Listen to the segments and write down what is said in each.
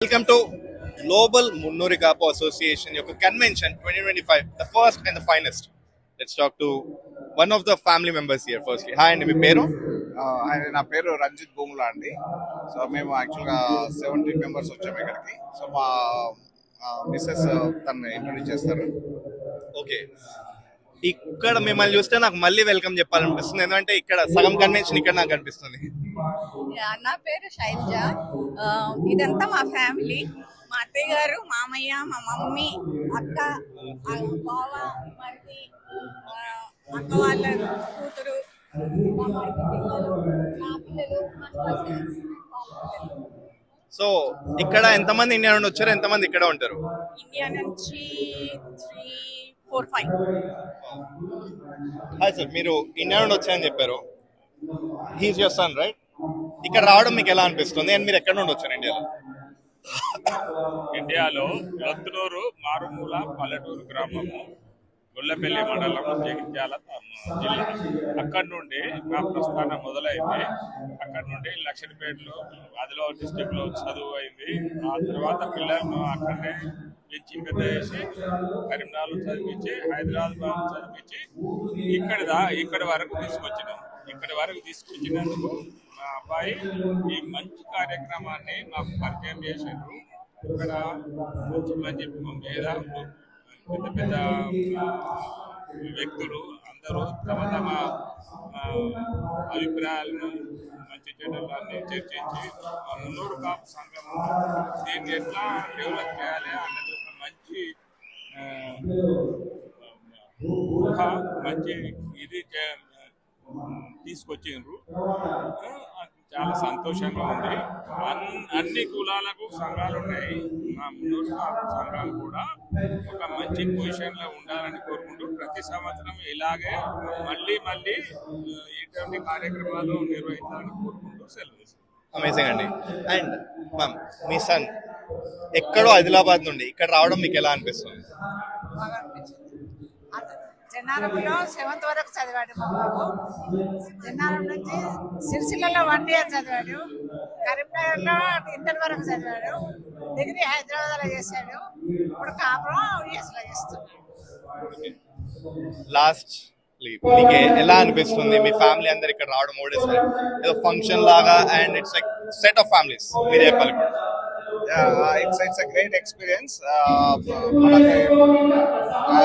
Welcome to Global Munnuri Kapo Association యొక్క convention twenty twenty five the first and the finest let's talk to one of the family members here first hi అండి మీ పేరు? నా పేరు రంజిత్ భూముల అండి. So మేము యాక్చువల్గా సెవెంటీన్ మెంబర్స్ వచ్చాము ఇక్కడికి. సో మా మిస్సెస్ తను ఇంట్రొడ్యూస్ చేస్తారు. ఓకే ఇక్కడ మిమ్మల్ని చూస్తే నాకు మళ్ళీ వెల్కమ్ చెప్పాలనిపిస్తుంది. ఎందుకంటే ఇక్కడ సగం కన్వెన్షన్ ఇక్కడ నాకు అనిపిస్తుంది. నా పేరు శైలజ. ఇదంతా మా ఫ్యామిలీ మా అత్తయ్య గారు మామయ్య మా మమ్మీ అక్క బావ మరిది ఆ, అక్క వాళ్ళ కూతురు. సో ఇక్కడ ఎంతమంది ఇండియా నుండి వచ్చారు? ఎంతమంది ఇక్కడ ఉంటారు? ఇండియా నుంచి three four five. Hi sir మీరు ఇండియా నుండి వచ్చారని చెప్పారు. హీస్ యువర్ సన్ రైట్ ఇక్కడ రావడం మీకు ఎలా అనిపిస్తుంది? అండ్ మీరు ఎక్కడ నుండి వచ్చారు ఇండియాలో? ఇండియాలో రత్నూరు మారుమూల పల్లెటూరు గ్రామము గొల్లపల్లి మండలం జగిత్యాల జిల్లా. అక్కడి నుండి నా ప్రస్థానం మొదలైంది. అక్కడి నుండి లక్షణపేటలో ఆదిలాబాద్ డిస్టిక్లో చదువు అయింది. ఆ తర్వాత పిల్లలను అక్కడనే పెంచి పెద్ద చేసి కరీంనగర్లో చదివించి హైదరాబాద్ చదివించి ఇక్కడ దా ఇక్కడి వరకు తీసుకొచ్చినాం. ఇక్కడి వరకు తీసుకొచ్చినందుకు మా అబ్బాయి ఈ మంచి కార్యక్రమాన్ని మాకు పరిచయం చేశారు ఇక్కడ మంచి మంచి మీద పెద్ద పెద్ద వ్యక్తులు అందరూ తమ తమ ఆ, అభిప్రాయాలను మంచి చెడులన్నీ చర్చించి నూరు కాపు సంఘం దీన్ని ఎట్లా డెవలప్ చేయాలి అన్నది ఊహ మంచి ఇది తీసుకొచ్చిండ్రు. చాలా సంతోషంగా ఉంది. అన్- అన్ని కులాలకు సంఘాలు ఉన్నాయి. మా మున్నూరు సంఘాలు సంఘం కూడా ఒక మంచి పొజిషన్లో ఉండాలని కోరుకుంటూ ప్రతి సంవత్సరం ఇలాగే మళ్ళీ మళ్ళీ ఎటువంటి ఇటువంటి కార్యక్రమాలు నిర్వహించాలని కోరుకుంటూ సెలవు అమేజింగ్ అండి. అండ్ మ్యామ్ మీ సన్ ఎక్కడో ఆదిలాబాద్ నుండి ఇక్కడ రావడం మీకు ఎలా అనిపిస్తుంది? బాగా అనిపించింది జన్నారంలో సెవెంత్ వరకు చదివాడు మా బాబు. జన్నారం నుంచి సిరిసిల్లలో వన్ ఇయర్ చదివాడు. కరీంనగర్లో ఇంటర్ వరకు చదివాడు. డిగ్రీ హైదరాబాద్లో చేశాడు. ఇప్పుడు కాపురం యుఎస్లో చేస్తున్నాడు. లాస్ట్ మీకు ఎలా అనిపిస్తుంది? మీ ఫ్యామిలీ అందరు ఇక్కడ రావడం ఓడేసారి. ఏదో ఫంక్షన్ లాగా and it's like set of families మీరు చెప్పాలి it's it's great experience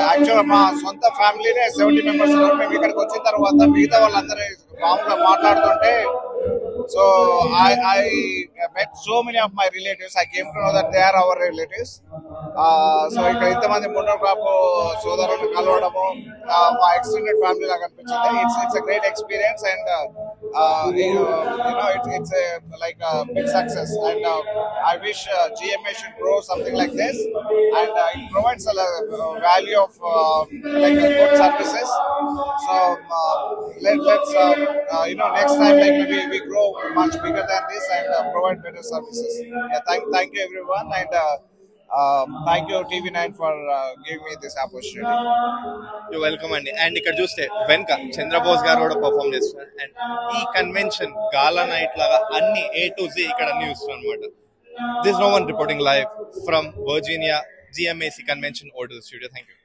actual మా సొంత ఫ్యామిలీనే సెవెంటీ మెంబర్స్ మేము ఇక్కడికి వచ్చిన తర్వాత మిగతా వాళ్ళందరూ మామూలుగా మాట్లాడుతుంటే so I I met so many of my relatives I came to know that they are our relatives so ఇక్కడ ఇంతమంది ముండో కాపు సోదరులను కలవడము మా ఎక్స్టెండెడ్ ఫ్యామిలీ లాగా అనిపించింది. It's it's great experience and uh, you know, it's, it's a, like a big success. And uh, I wish uh, GMA should grow something like this. And uh, it provides a, uh, value of uh, like good services. So um, uh, let, us you know, next time like maybe we grow much bigger than this and provide better services. Yeah, thank, thank you everyone. And thank you TV nine for give me this opportunity you welcome అండి and ఇక్కడ చూస్తే వెనక చంద్రబోస్ గారు కూడా perform చేస్తున్నారు. And ఈ convention గాలా night లాగా అన్ని ఏ టు జీ ఇక్కడ అన్ని చూస్తున్నారు అనమాట this no one reporting live from Virginia GMAC convention outdoor studio thank you